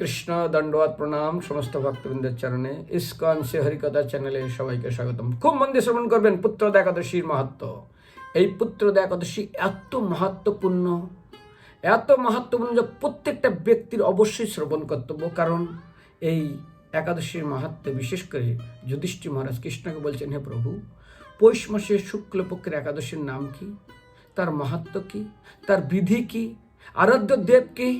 কৃষ্ণ দণ্ডবাদ প্রণাম সমস্ত ভক্তবৃন্দের চরণে। ইস্কন সে হরিকথা চ্যানেলে সবাইকে স্বাগতম। খুব মন দিয়ে শ্রবণ করবেন পুত্রদা একাদশীর মাহাত্ম। এই পুত্রদা একাদশী এত মাহাত্মপূর্ণ এত মাহাত্মপূর্ণ যে প্রত্যেকটা ব্যক্তির অবশ্যই শ্রবণ কর্তব্য। কারণ এই একাদশীর মাহাত্ম, বিশেষ করে যুধিষ্ঠি মহারাজ কৃষ্ণকে বলছেন, হে প্রভু, পৌষ মাসের শুক্লপক্ষের একাদশীর নাম কি? তার মাহাত্ম কি? তার বিধি কি? আরাধ্য দেব কি?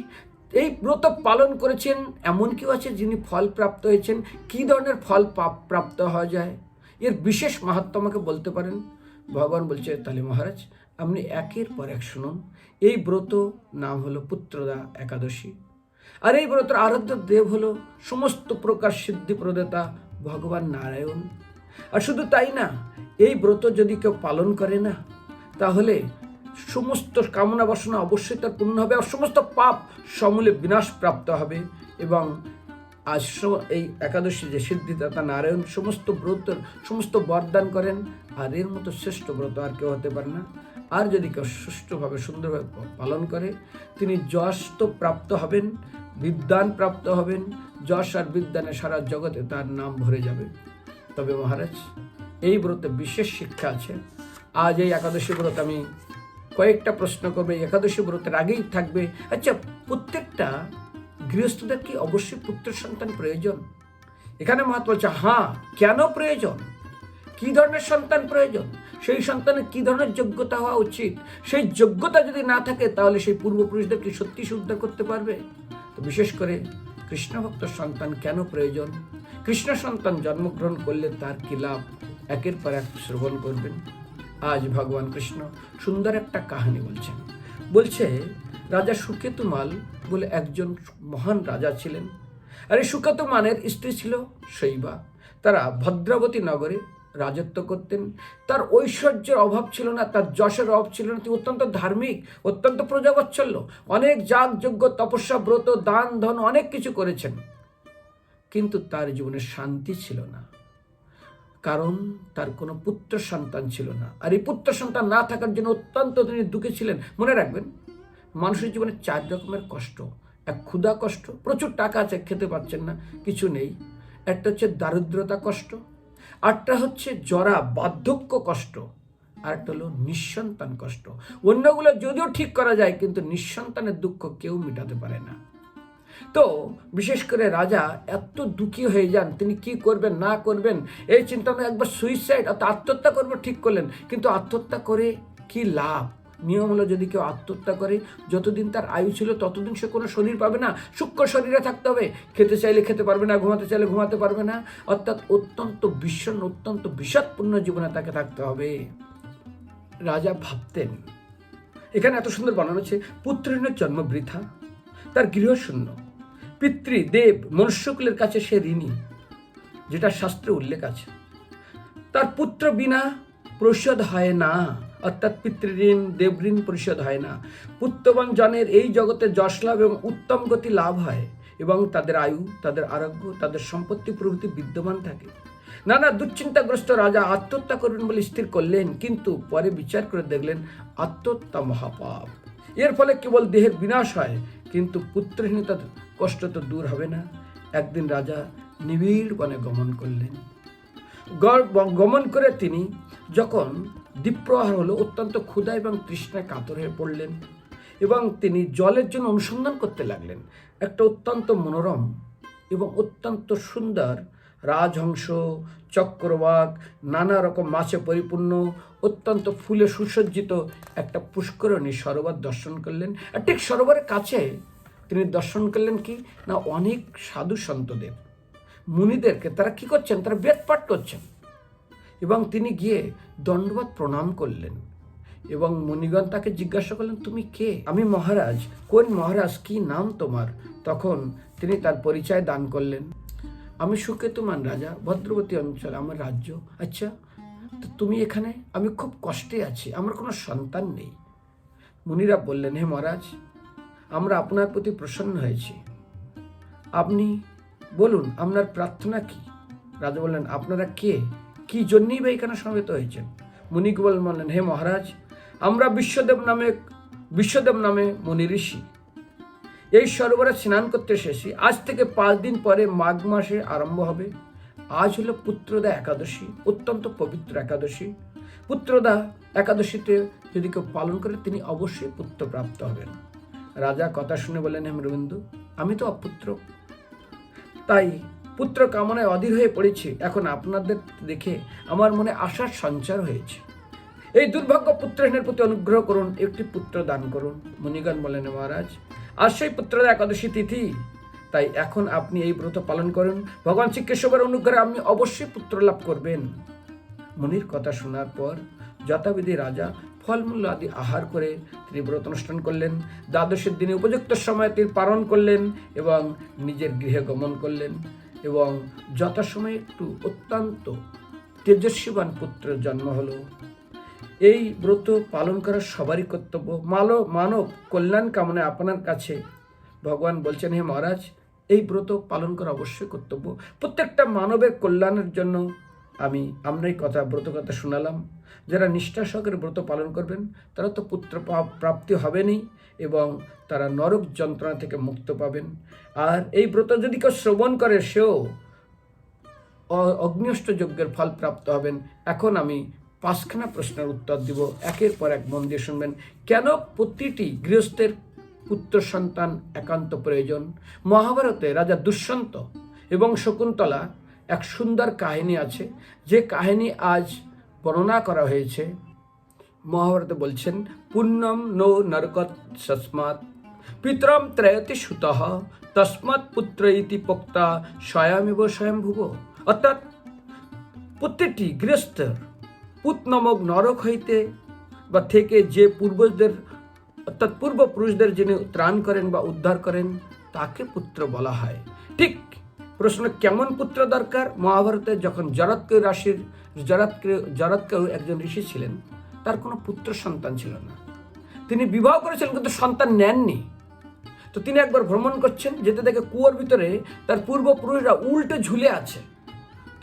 এই ব্রত পালন করেছেন, এমন কেউ আছে যিনি ফল প্রাপ্ত হয়েছেন? কি ধরনের ফল প্রাপ্ত হওয়া যায়? এর বিশেষ মাহাত্ম আমাকে বলতে পারেন? ভগবান বলছে, তাহলে মহারাজ, আপনি একের পর এক শুনুন। এই ব্রত নাম হলো পুত্রদা একাদশী। আর এই ব্রতের আরাধ্য দেব হলো সমস্ত প্রকার সিদ্ধি প্রদাতা ভগবান নারায়ণ। আর শুধু তাই না, এই ব্রত যদি কেউ পালন করে না, তাহলে সমস্ত কামনা বাসনা অবশ্যই তার পূর্ণ হবে আর সমস্ত পাপ সমূলে বিনাশ প্রাপ্ত হবে এবং আজ এই একাদশী যে সিদ্ধিদাতা নারায়ণ সমস্ত ব্রত, সমস্ত বরদান করেন, আর এর মতো শ্রেষ্ঠ ব্রত আর কেউ হতে পারে না। আর যদি কেউ সুষ্ঠুভাবে, সুন্দরভাবে পালন করে, তিনি যশ তো প্রাপ্ত হবেন, বিদ্যান প্রাপ্ত হবেন, যশ আর বিদ্যানে সারা জগতে তার নাম ভরে যাবে। তবে মহারাজ, এই ব্রতে বিশেষ শিক্ষা আছে। আজ এই একাদশী ব্রত আমি কয়েকটা প্রশ্ন করবে, একাদশী ব্রতের আগেই থাকবে। আচ্ছা প্রত্যেকটা গৃহস্থদের কি অবশ্যই পুত্র সন্তান প্রয়োজন? এখানে মহাত্মা বলছে হ্যাঁ কেন প্রয়োজন? কি ধরনের সন্তান প্রয়োজন? সেই সন্তানের কি ধরনের যোগ্যতা হওয়া উচিত? সেই যোগ্যতা যদি না থাকে, তাহলে সেই পূর্বপুরুষদের কি সত্যি উদ্ধার করতে পারবে? তো বিশেষ করে কৃষ্ণ ভক্ত সন্তান কেন প্রয়োজন? কৃষ্ণ সন্তান জন্মগ্রহণ করলে তার কি লাভ? একের পর এক শ্রবণ করবেন। আজ ভগবান কৃষ্ণ সুন্দর একটা কাহিনী বলছেন। বলছে, রাজা সুকেতুমাল বলে একজন মহান রাজা ছিলেন। আর এই সুকেতুমানের স্ত্রী ছিল শৈবা। তারা ভদ্রাবতী নগরে রাজত্ব করতেন। তার ঐশ্বর্যের অভাব ছিল না, তার যশের অভাব ছিল না। তিনি অত্যন্ত ধার্মিক, অত্যন্ত প্রজাবৎসল্য অনেক যাগ যজ্ঞ, তপস্যা, ব্রত, দান, ধন, অনেক কিছু করেছেন। কিন্তু তার জীবনে শান্তি ছিল না। কারণ তার কোনো পুত্র সন্তান ছিল না। আর এই পুত্র সন্তান না থাকার জন্য অত্যন্ত তিনি দুঃখে ছিলেন। মনে রাখবেন, মানুষের জীবনে চার রকমের কষ্ট। এক ক্ষুধা কষ্ট, প্রচুর টাকা আছে, খেতে পাচ্ছেন না, কিছু নেই। একটা হচ্ছে দারিদ্রতা কষ্ট, আরটা হচ্ছে জরা বার্ধক্য কষ্ট আর একটা হলো নিঃসন্তান কষ্ট। অন্যগুলো যদিও ঠিক করা যায়, কিন্তু নিঃসন্তানের দুঃখ কেউ মেটাতে পারে না। তো বিশেষ করে রাজা এত দুঃখী হয়ে যান, তিনি কি করবেন, না করবেন, এই চিন্তা একবার সুইসাইড অর্থাৎ আত্মহত্যা করব ঠিক করলেন, কিন্তু আত্মহত্যা করে কি লাভ? নিয়ম হলো যদি কেউ আত্মহত্যা করে, যতদিন তার আয়ু ছিল ততদিন সে কোনো শরীর পাবে না, সূক্ষ্ম শরীরে থাকতে হবে, খেতে চাইলে খেতে পারবে না, ঘুমাতে চাইলে ঘুমাতে পারবে না, অর্থাৎ অত্যন্ত বিষণ্ণ, অত্যন্ত বিষাদপূর্ণ জীবনে তাকে থাকতে হবে। রাজা ভাবতেন, এখানে এত সুন্দর বানানো হচ্ছে পুত্রের জন্ম বৃথা তার গৃহশূন্য। পিতৃ, দেব, মনুষ্যকুলের কাছে সে ঋণী, যেটা শাস্ত্রে উল্লেখ আছে। তার পুত্র বিনা পরিশোধ হয় না, অর্থাৎ পিতৃঋণ দেবঋণ পরিশোধ হয় না। পুত্রবান জনের এই জগতে যশ লাভ এবং উত্তম গতি লাভ হয় এবং তাদের আয়ু, তাদের আরোগ্য, তাদের সম্পত্তি প্রভৃতি বিদ্যমান থাকে। নানা দুশ্চিন্তাগ্রস্ত রাজা আত্মহত্যা করবেন বলে স্থির করলেন, কিন্তু পরে বিচার করে দেখলেন আত্মহত্যা মহাপাপ। এর ফলে কেবল দেহের বিনাশ হয় কিন্তু পুত্রহীনতা কষ্ট তো দূর হবে না। একদিন রাজা নিবিড় বনে গমন করলেন। গমন করে তিনি যখন দ্বীপ্রহার হলো, অত্যন্ত ক্ষুধা এবং তৃষ্ণায় কাতর হয়ে পড়লেন এবং তিনি জলের জন্য অনুসন্ধান করতে লাগলেন। একটা অত্যন্ত মনোরম এবং অত্যন্ত সুন্দর রাজহংস চক্রবাক নানা রকম মাছে পরিপূর্ণ, অত্যন্ত ফুলে সুসজ্জিত একটা পুষ্করণী সরোবর দর্শন করলেন। আর ঠিক সরোবরের কাছে তিনি দর্শন করলেন কি? না, অনেক সাধু সন্তদের। মুনিদেরকে তারা কি করছেন? তারা বেদ পাঠ করছেন। এবং তিনি গিয়ে দণ্ডবাদ প্রণাম করলেন। এবং মুনিগণ তাকে জিজ্ঞাসা করলেন, তুমি কে? আমি মহারাজ। কোন মহারাজ? কি নাম তোমার? তখন তিনি তার পরিচয় দান করলেন। আমি সুকেতুমান রাজা ভদ্রবতী অঞ্চল আমার রাজ্য। আচ্ছা তো তুমি এখানে? আমি খুব কষ্টে আছি, আমার কোনো সন্তান নেই। মুনিরা বললেন, হে মহারাজ, আমরা আপনার প্রতি প্রসন্ন হয়েছি। আপনি বলুন, আপনার প্রার্থনা কি? রাজা বললেন, আপনারা কে? কি জন্যই বা এখানে সমবেত হয়েছেন? মুনিক বললেন, হে মহারাজ, আমরা বিশ্বদেব নামে বিশ্বদেব নামে মুনি ঋষি। এই সরোবরে স্নান করতে এসেছি। আজ থেকে পাঁচ দিন পরে মাঘ মাসে আরম্ভ হবে। আজ হলো পুত্রদা একাদশী, অত্যন্ত পবিত্র একাদশী। পুত্রদা একাদশীতে যদি কেউ পালন করে, তিনি অবশ্যই পুত্র প্রাপ্ত হবেন। রাজা কথা শুনে বলেন হেমরবিন্দু আমি তো অপুত্র। তাই পুত্র কামনায় অধীর হয়ে পড়েছি। এখন আপনাদের দেখে আমার মনে আশার সঞ্চার হয়েছে। এই দুর্ভাগ্য পুত্রহীনের প্রতি অনুগ্রহ করুন, একটি পুত্র দান করুন। মুনিগণ বলেন মহারাজ আর সেই পুত্রদা একাদশী তিথি। তাই এখন আপনি এই ব্রত পালন করুন। ভগবান শ্রী কেশবের অনুগ্রহে আপনি অবশ্যই পুত্র লাভ করবেন। মুনির কথা শোনার পর যথাবিধি রাজা ফলমূল আদি আহার করে তিনি ব্রত অনুষ্ঠান করলেন। দ্বাদশের দিনে উপযুক্ত সময়ে তিনি পালন করলেন এবং নিজের গৃহে গমন করলেন এবং যথাসময়ে একটু অত্যন্ত তেজস্বীবান পুত্রের জন্ম হলো। এই ব্রত পালন করা সবারই কর্তব্য। মালো, মানব কল্যাণ কামনায় আপনার কাছে। ভগবান বলছেন, হে মহারাজ, এই ব্রত পালন করা অবশ্যই কর্তব্য। প্রত্যেকটা মানবের কল্যাণের জন্য আমি আমরাই কথা, ব্রত কথা শোনালাম। যারা নিষ্ঠা সহকারে ব্রত পালন করবেন, তারা তো পুত্র প্রাপ্তি হবেনই এবং তারা নরক যন্ত্রণা থেকে মুক্ত পাবেন। আর এই ব্রত যদি কেউ শ্রবণ করে, সেও অগ্নিষ্ট যজ্ঞের ফল প্রাপ্ত হবেন। এখন আমি পাঁচখানা প্রশ্নের উত্তর দিব, একের পর এক মন দিয়ে শুনবেন। কেন প্রতিটি গৃহস্থের পুত্র সন্তান একান্ত প্রয়োজন? মহাভারতে রাজা দুষ্যন্ত এবং শকুন্তলা এক সুন্দর কাহিনী আছে। যে কাহিনী আজ বর্ণনা করা হয়েছে। মহাভারতে বলছেন, পুণ্যম নো নরকত সস্মাৎ, পিতরম ত্রয়তি সুত, তস্মাৎ পুত্র ইতি পোক্তা স্বয়মেব স্বয়ংভুব অর্থাৎ প্রত্যেকটি গৃহস্থের পুত নামক নরক হইতে বা থেকে যে পূর্বজদের অর্থাৎ পূর্বপুরুষদের যিনি ত্রাণ করেন বা উদ্ধার করেন, তাকে পুত্র বলা হয়। ঠিক প্রশ্ন, কেমন পুত্র দরকার? মহাভারতে যখন জরৎকেয় রাশির জরৎকেয় জরৎকেয় একজন ঋষি ছিলেন, তার কোনো পুত্র সন্তান ছিল না। তিনি বিবাহ করেছিলেন কিন্তু সন্তান নেননি। তো তিনি একবার ভ্রমণ করছেন, যেতে দেখে কুয়োর ভিতরে তার পূর্বপুরুষরা উল্টে ঝুলে আছে।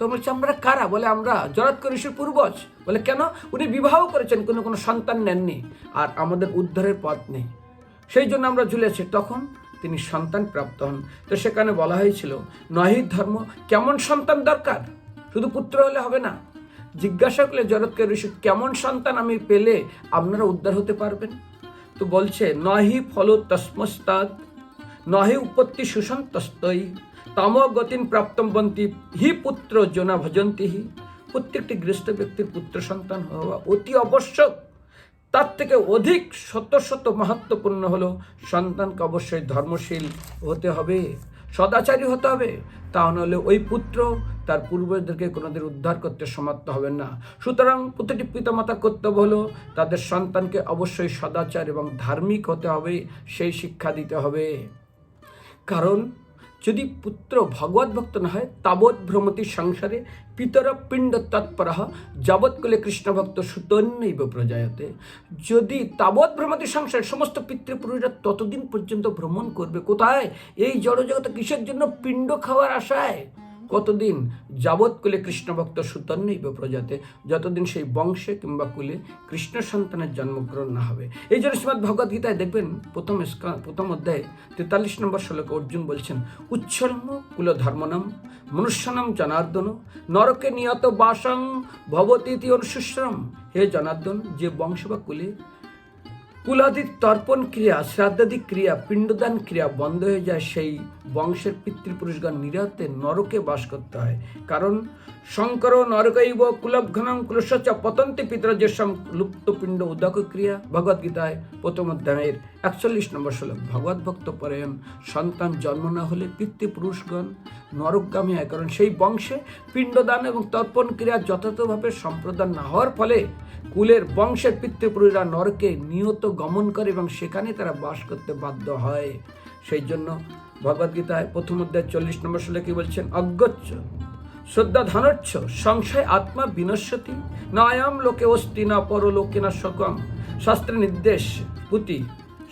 তো বলছে, আমরা কারা? বলে, আমরা জরাৎক ঋষির পূর্বজ। বলে, কেন? উনি বিবাহ করেছেন, কোনো কোনো সন্তান নেননি, আর আমাদের উদ্ধারের পথ নেই। সেই জন্য আমরা ঝুলেছি। তখন তিনি সন্তান প্রাপ্ত হন। তো সেখানে বলা হয়েছিল নহিত ধর্ম কেমন সন্তান দরকার? শুধু পুত্র হলে হবে না। জিজ্ঞাসা করলে জরৎকে ঋষি, কেমন সন্তান আমি পেলে আপনারা উদ্ধার হতে পারবেন? তো বলছে, নহি ফল তস্মস্তাদ নহি উপত্তি সুসন্তস্তই। তাম গতিন প্রাপ্তম বন্তি হি পুত্র জনা ভজন্তি হি। প্রত্যেকটি গৃহস্থ ব্যক্তির পুত্র সন্তান হওয়া অতি আবশ্যক। তার থেকে অধিক শত শত মাহাত্মপূর্ণ হলো সন্তানকে অবশ্যই ধর্মশীল হতে হবে, সদাচারী হতে হবে। তা নাহলে ওই পুত্র তার পূর্বজদেরকে কোনোদিন উদ্ধার করতে সমর্থ হবেন না। সুতরাং প্রতিটি পিতামাতার কর্তব্য হলো তাদের সন্তানকে অবশ্যই সদাচার এবং ধার্মিক হতে হবে, সেই শিক্ষা দিতে হবে। কারণ যদি পুত্র ভগবত ভক্ত না হয়, তাবৎ ভ্রমতি সংসারে পিতর পিণ্ড তৎপর যাবৎকলে কৃষ্ণ ভক্ত সুতন্যব প্রজায়তে। যদি তাবৎ ভ্রমতি সংসারে সমস্ত পিতৃপুরুষরা ততদিন পর্যন্ত ভ্রমণ করবে, কোথায়? এই জড়জগতে কিসের জন্য পিণ্ড খাওয়ার আশায়? কতদিন যাবৎ কুলে কৃষ্ণ ভক্ত সুতন্নৈব প্রজাতে, যতদিন সেই বংশে কিংবা কুলে কৃষ্ণ সন্তানের জন্মগ্রহণ না হবে। এই জন্য শ্রীমদ ভগবদ গীতায় দেখবেন প্রথম প্রথম অধ্যায়ে তেতাল্লিশ নম্বর শ্লোকে অর্জুন বলছেন উচ্ছল্ম কুল ধর্মনম মনুষ্যনম জনার্দন, নরকে নিয়ত বাসং ভবতীতি অনুশুশ্রম হে জনার্দন, যে বংশ বা কুলে কুলাদির তর্পণ ক্রিয়া, শ্রাদ্ধাদি ক্রিয়া, পিণ্ডদান ক্রিয়া বন্ধ হয়ে যায় সেই বংশের পিতৃপুরুষগণ নিরাতে নরকে বাস করতে হয়। কারণ শঙ্কর নরকৈব কুলঘনম কুলস্বচ পতন্তি পিতর যেসম লুপ্ত পিণ্ড উদক ক্রিয়া ভগবদ্গীতায় প্রথম অধ্যায়ের একচল্লিশ নম্বর শ্লোক ভগবত ভক্ত পরায়ণ সন্তান জন্ম না হলে পিতৃপুরুষগণ নরকগামী হয়, কারণ সেই বংশে পিণ্ডদান এবং তর্পণ ক্রিয়া যথাযথভাবে সম্প্রদান না হওয়ার ফলে কুলের বংশের পিতৃপুরুষরা নরকে নিয়ত গমন করে এবং সেখানে তারা বাস করতে বাধ্য হয়। সেই জন্য ভগবদ্গীতায় প্রথম অধ্যায় চল্লিশ নম্বর শ্লোকে বলছেন? অজ্ঞচ্ছ শ্রদ্ধা ধানচ্ছ, সংশয় আত্মা বিনশ্যতি নয়াম লোকে অস্তি না পরলোকে না সকম। শাস্ত্রের নির্দেশ পুতি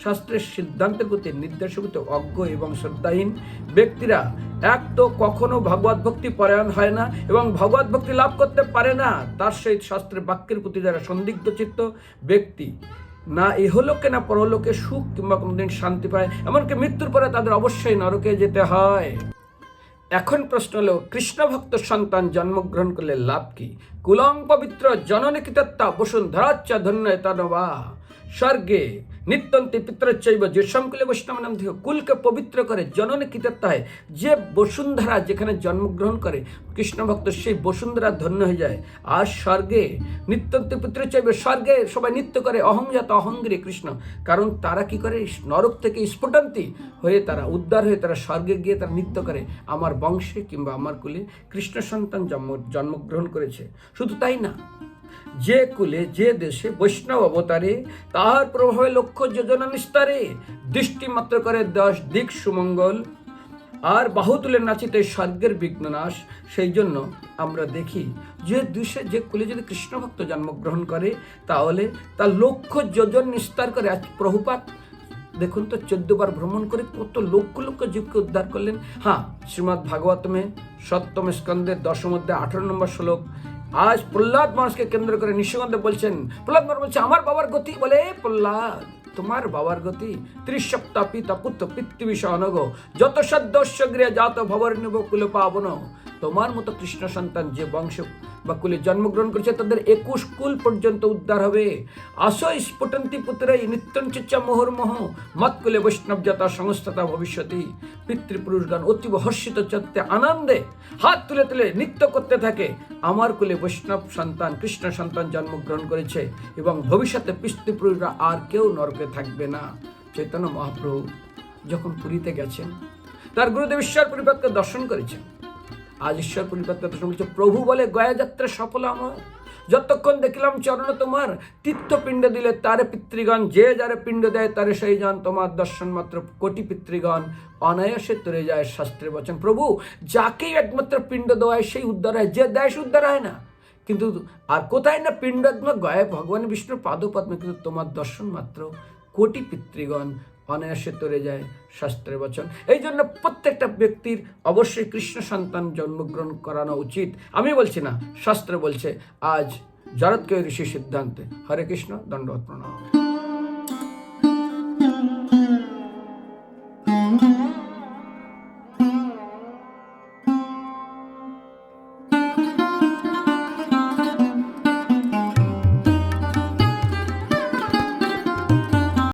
শাস্ত্রের সিদ্ধান্তের প্রতি নির্দেশের অজ্ঞ এবং শ্রদ্ধাহীন। ব্যক্তিরা এক তো কখনো ভগবত ভক্তি পরায়ণ হয় না এবং ভগবত ভক্তি লাভ করতে পারে না। তার সহিত শাস্ত্রের বাক্যের প্রতি যারা সন্দিগ্ধ চিত্ত ব্যক্তি, না ইহলোকে না পরলোকে সুখ কিংবা কোনোদিন শান্তি পায়। এমনকি মৃত্যুর পরে তাদের অবশ্যই নরকে যেতে হয়। এখন প্রশ্ন হলো কৃষ্ণ ভক্ত সন্তান জন্মগ্রহণ করলে লাভ কি? কুলং পবিত্র জননী বসুন বসুন্ধরাচ্চ ধন্য তনবা। স্বর্গে নিত্যন্তে পিতরচৈব যে সংকুলে বৈষ্ণব নাম কুলকে পবিত্র করে জননী কৃতত্ব হয় যে বসুন্ধরা যেখানে জন্মগ্রহণ করে কৃষ্ণ ভক্ত সেই বসুন্ধরা ধন্য হয়ে যায়। আর স্বর্গে নিত্যন্ত পুত্র চাইবে, স্বর্গে সবাই নৃত্য করে, অহংজাত অহঙ্গিরে কৃষ্ণ। কারণ তারা কি করে? নরক থেকে স্ফুটন্তি হয়ে তারা উদ্ধার হয়ে তারা স্বর্গে গিয়ে তারা নৃত্য করে। আমার বংশে কিংবা আমার কুলে কৃষ্ণ সন্তান জন্ম, জন্মগ্রহণ করেছে। শুধু তাই না, যে কুলে, যে দেশে বৈষ্ণব অবতারে, তাহার প্রভাবে লক্ষ্য যোজনা নিস্তারে, দৃষ্টি মাত্র করে দশ দিক সুমঙ্গল আর বাহু তুলে নাচিতে স্বর্গের বিঘ্ননাশ, সেই জন্য আমরা দেখি যে দেশে যে কুলে যদি কৃষ্ণভক্ত জন্মগ্রহণ করে, তাহলে তার লক্ষ্য যোজন নিস্তার করে আজ প্রভুপাত, দেখুন তো চোদ্দ বার ভ্রমণ করে কত লক্ষ লক্ষ জীবকে উদ্ধার করলেন। হ্যাঁ শ্রীমৎ ভাগবতমে সপ্তম স্কন্দের দশম অধ্যায় আঠারো নম্বর শ্লোক, আজ প্রহ্লাদ মানুষকে কেন্দ্র করে নিঃসন্দেহে বলছেন, প্রহ্লাদ মানুষ বলছে আমার বাবার গতি বলে প্রহ্লাদ। তোমার বাবার গতি ত্রিসপ্তাহ পিতা পুত্র পৃথিবী সহনগ যত সদ্যস্য গৃহে জাত ভবর নিব কুল পাবন। তোমার মতো কৃষ্ণ সন্তান যে বংশ বা কুলে জন্মগ্রহণ করেছে, তাদের একুশ কুল পর্যন্ত উদ্ধার হবে। আসো স্ফুটন্তি পুত্রাই নিত্যঞ্চিচ্ছা মোহর্মোহ মৎকুলে বৈষ্ণব জাতা সংস্থতা ভবিষ্যতি। পিতৃপুরুষগণ অতীব হর্ষিত চত্তে আনন্দে হাত তুলে তুলে নৃত্য করতে থাকে। আমার কুলে বৈষ্ণব সন্তান, কৃষ্ণ সন্তান জন্মগ্রহণ করেছে এবং ভবিষ্যতে পিতৃপুরুষরা আর কেউ নরকে থাকবে না। চৈতন্য মহাপ্রভু যখন পুরীতে গেছেন, তার গুরুদেব ঈশ্বর পরিপাতকে দর্শন করেছেন। আজ ঈশ্বর পরিপাতকে বলছে প্রভু বলে গয়া যাত্রা সফল আমার। যতক্ষণ দেখলাম চরণ তোমার, তীর্থ পিণ্ড দিলে তারে পিতৃগণ, যে যারে পিণ্ড দেয় তারে সেই জন তোমার দর্শন মাত্র কোটি পিতৃগণ, অনায়াসে তরে যায় শাস্ত্রের বচন। প্রভু, যাকেই একমাত্র পিণ্ড দেওয়ায়, সেই উদ্ধার হয় যে দেয় সে উদ্ধার হয় না। কিন্তু আর কোথায় না পিণ্ড একমাত্র গয়ে ভগবান বিষ্ণুর পাদপদ্মে, কিন্তু তোমার দর্শন মাত্র কোটি পিতৃগণ অনায়াসে তরে যায় শাস্ত্রের বচন। এই জন্য প্রত্যেকটা ব্যক্তির অবশ্যই কৃষ্ণ সন্তান জন্মগ্রহণ করানো উচিত। আমি বলছি না, শাস্ত্র বলছে, আজ জরৎকে ঋষি সিদ্ধান্তে। হরে কৃষ্ণ দণ্ডবত প্রণাম।